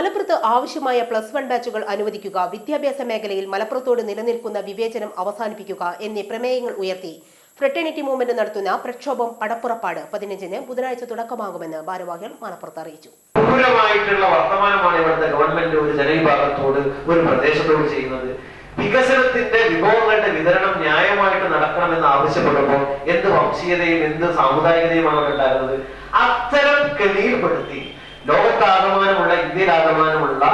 മലപ്പുറത്ത് ആവശ്യമായ plus one ബാച്ചുകൾ അനുവദിക്കുക. വിദ്യാഭ്യാസ മേഖലയിൽ മലപ്പുറത്തോട് നിലനിൽക്കുന്ന വിവേചനം അവസാനിപ്പിക്കുക എന്നീ പ്രമേയങ്ങൾ ഉയർത്തി. ഫ്രട്ടേണിറ്റി മൂവ്മെന്റ് നടത്തുന്ന പ്രക്ഷോഭം പടപ്പുറപ്പാട്. പതിനഞ്ചിന് ബുധനാഴ്ച തുടക്കമാകുമെന്ന് ഭാരവാഹികൾ മലപ്പുറത്ത് അറിയിച്ചു. വർത്തമാനമാണ് ഇവിടുത്തെ ഗവൺമെന്റ് ഒരു ജനവിഭാഗത്തോട് ഒരു പ്രദേശത്തോട് ചെയ്യുന്നത്. വികസനത്തിന്റെ വിഭവങ്ങളുടെ വിതരണം ന്യായമായിട്ട് നടക്കണമെന്ന് ആവശ്യപ്പെടുമ്പോൾ എന്ത് വംശീയതയും എന്ത് സാമുദായികതയുമാണ് ഉണ്ടാകുന്നത് അത്തരം കെണിയിൽപ്പെടുത്തി ലോകത്താകമാനമുള്ള ഇന്ത്യയിലാകമാനമുള്ള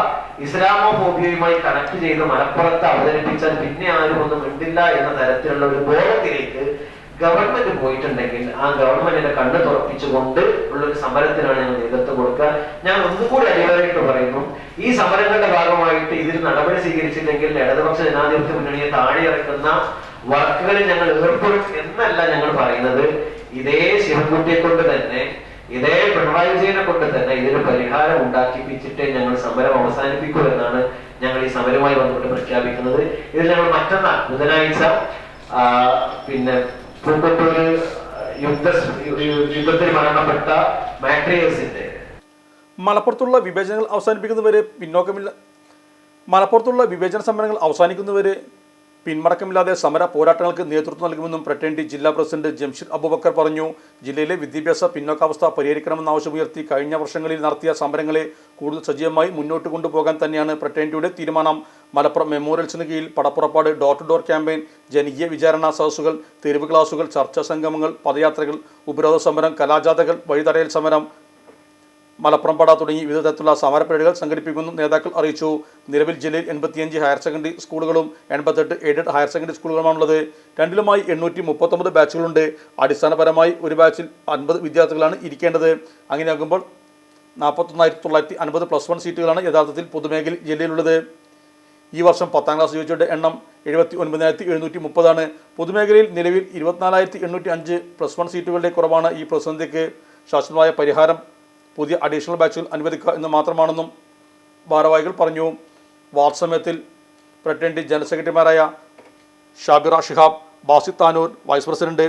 ഇസ്ലാമോഫോബിയയുമായി കണക്ട് ചെയ്ത് മലപ്പുറത്ത് അവതരിപ്പിച്ചാൽ പിന്നെ ആരും ഒന്നും മിണ്ടില്ല എന്ന തരത്തിലുള്ള ഒരു ബോധത്തിലേക്ക് ഗവൺമെന്റ് പോയിട്ടുണ്ടെങ്കിൽ ആ ഗവൺമെന്റിന്റെ കണ്ണ് തുറപ്പിച്ചുകൊണ്ട് ഉള്ള ഒരു സമരത്തിനാണ് ഞങ്ങൾ നേതൃത്വം കൊടുക്കുക. ഞാൻ ഒന്നുകൂടി അടിവരായിട്ട് പറയുന്നു. ഈ സമരങ്ങളുടെ ഭാഗമായിട്ട് ഇതിൽ നടപടി സ്വീകരിച്ചില്ലെങ്കിൽ ഇടതുപക്ഷ ജനാധിപത്യ മുന്നണിയെ താഴെ ഇറക്കുന്ന വർക്കുകളിൽ ഞങ്ങൾ ഏർപ്പെടും എന്നല്ല ഞങ്ങൾ പറയുന്നത്. ഇതേ ശിവൻകുട്ടിയെ കൊണ്ട് തന്നെ ഇതേ പിണറായി വിജയനെ കൊണ്ട് തന്നെ ഇതിന് പരിഹാരം ഉണ്ടാക്കിപ്പിച്ചിട്ട് ഞങ്ങൾ സമരം അവസാനിപ്പിക്കൂ എന്നാണ് ഞങ്ങൾ ഈ സമരവുമായി ബന്ധപ്പെട്ട് പ്രഖ്യാപിക്കുന്നത്. ഇതിൽ ഞങ്ങൾ മറ്റന്നാൾ ബുധനാഴ്ച പിന്നെ പൂക്കട്ടൂര് യുദ്ധ യുദ്ധത്തിൽ മരണപ്പെട്ട മാട്രിയേഴ്സിന്റെ മലപ്പുറത്തുള്ള വിവേചനങ്ങൾ അവസാനിപ്പിക്കുന്നവരെ പിന്നോക്കമില്ല. മലപ്പുറത്തുള്ള വിവേചന സമരങ്ങൾ അവസാനിക്കുന്നവരെ പിന്മടക്കമില്ലാതെ സമര പോരാട്ടങ്ങൾക്ക് നേതൃത്വം നൽകുമെന്നും പ്രട്ടൻഡി ജില്ലാ പ്രസിഡന്റ് ജംഷിദ് അബൂബക്കർ പറഞ്ഞു. ജില്ലയിലെ വിദ്യാഭ്യാസ പിന്നോക്കാവസ്ഥ പരിഹരിക്കണമെന്ന ആവശ്യമുയർത്തി കഴിഞ്ഞ വർഷങ്ങളിൽ നടത്തിയ സമരങ്ങളെ കൂടുതൽ സജീവമായി മുന്നോട്ട് കൊണ്ടുപോകാൻ തന്നെയാണ് പ്രട്ടൻഡിയുടെ തീരുമാനം. മലപ്പുറം മെമ്മോറിയൽസിന് കീഴിൽ പടപ്പുറപ്പാട് ഡോർ ടു ഡോർ ക്യാമ്പയിൻ ജനകീയ വിചാരണ സദസ്സുകൾ തെരുവ് ക്ലാസുകൾ ചർച്ചാ സംഗമങ്ങൾ പദയാത്രകൾ ഉപരോധ സമരം കലാജാഥകൾ വഴിതടയൽ സമരം മലപ്പുറം പട തുടങ്ങി വിവിധ തരത്തിലുള്ള സമരപരിപാടികൾ സംഘടിപ്പിക്കുമെന്നും നേതാക്കൾ അറിയിച്ചു. നിലവിൽ ജില്ലയിൽ എൺപത്തിയഞ്ച് ഹയർ സെക്കൻഡറി സ്കൂളുകളും എൺപത്തെട്ട് എയ്ഡഡ് ഹയർ സെക്കൻഡറി സ്കൂളുകളുമാണുള്ളത്. രണ്ടിലുമായി എണ്ണൂറ്റി മുപ്പത്തൊമ്പത് ബാച്ചുകളുണ്ട്. അടിസ്ഥാനപരമായി ഒരു ബാച്ചിൽ അൻപത് വിദ്യാർത്ഥികളാണ് ഇരിക്കേണ്ടത്. അങ്ങനെയാകുമ്പോൾ നാൽപ്പത്തൊന്നായിരത്തി തൊള്ളായിരത്തി അൻപത് പ്ലസ് വൺ സീറ്റുകളാണ് യഥാർത്ഥത്തിൽ പൊതുമേഖല ജില്ലയിലുള്ളത്. ഈ വർഷം പത്താം ക്ലാസ് ജോലിച്ചവരുടെ എണ്ണം എഴുപത്തി ഒൻപതിനായിരത്തി എഴുന്നൂറ്റി മുപ്പതാണ് പൊതുമേഖലയിൽ നിലവിൽ ഇരുപത്തിനാലായിരത്തി എണ്ണൂറ്റി അഞ്ച് പ്ലസ് വൺ സീറ്റുകളുടെ കുറവാണ് ഈ പ്രതിസന്ധിക്ക് ശാശ്വതമായ പരിഹാരം പുതിയ അഡീഷണൽ ബാച്ചുകൾ അനുവദിക്കുക എന്ന് മാത്രമാണെന്നും ഭാരവാഹികൾ പറഞ്ഞു. വാർഡ് പ്രസിഡന്റ് ജനറൽ സെക്രട്ടറിമാരായ Shabira Shihab Basith Tanur vice president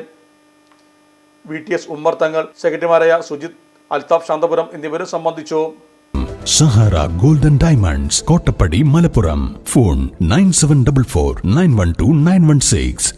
V T S Ummer Thangal സെക്രട്ടറിമാരായ സുജിത് അൽതാഫ് ശാന്തപുരം എന്നിവരും സംബന്ധിച്ചു. Sahara golden diamonds Kottappadi Malappuram. Phone nine seven double four nine one two nine one six.